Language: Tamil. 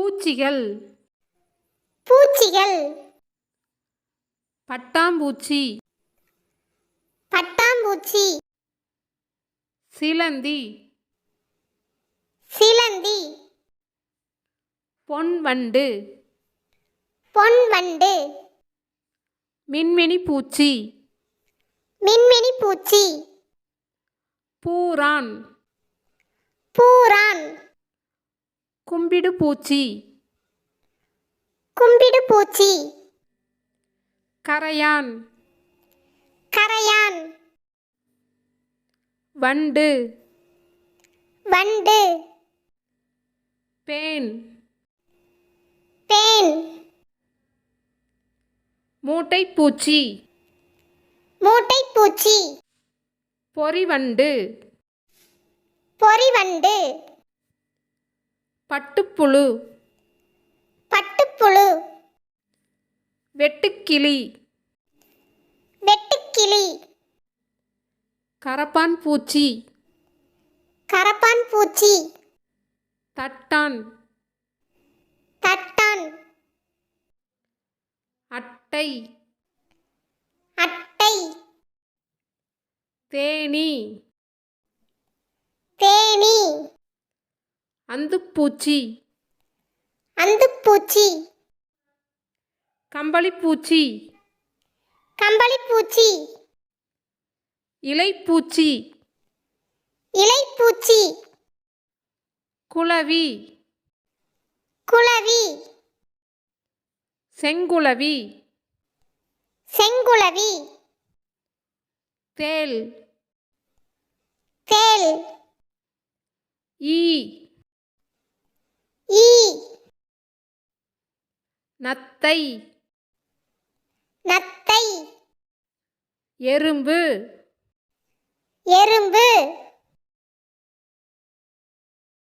பூச்சிகள். பூச்சிகள். பட்டாம்பூச்சி. பட்டாம்பூச்சி. சிலந்தி. சிலந்தி. பொன்வண்டு. பொன்வண்டு. மின்மினி பூச்சி. மின்மினி பூச்சி. பூரான். பூரான். கும்பிடு பூச்சி. கும்பிடு பூச்சி. கரையான். கரையான். வண்டு. வண்டு. பேன். பேன். மூட்டைப்பூச்சி மூட்டைப்பூச்சி பொறிவண்டு பொறிவண்டு பட்டுப்புழு. பட்டுப்புழு. வெட்டுக்கிளி. வெட்டுக்கிளி. கரப்பான் பூச்சி. கரப்பான் பூச்சி. தட்டான். தட்டான். அட்டை. அட்டை. தேனி. தேனி. அந்துப்பூச்சி. அந்துப்பூச்சி. கம்பளிப்பூச்சி. கம்பளிப்பூச்சி. இலைப்பூச்சி. இலைப்பூச்சி. குளவி குளவி செங்குளவி செங்குளவி தேல் தேல் ஈ. நத்தை. நத்தை. எறும்பு. எறும்பு.